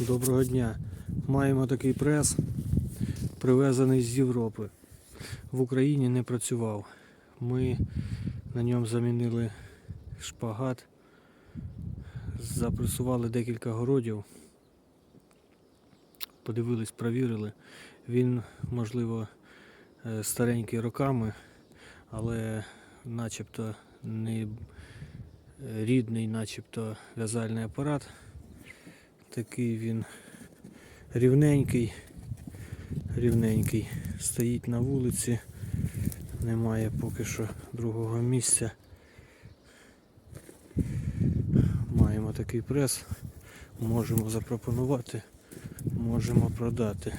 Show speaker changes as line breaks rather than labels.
Доброго дня. Маємо такий прес, привезений з Європи. В Україні не працював. Ми на ньому замінили шпагат, запресували декілька городів, подивились, провірили. Він, можливо, е, старенький роками, але начебто не рідний, начебто в'язальний апарат. Такий він рівненький, рівненький. Стоїть на вулиці, немає поки що другого місця. Маємо такий прес, можемо запропонувати, можемо продати.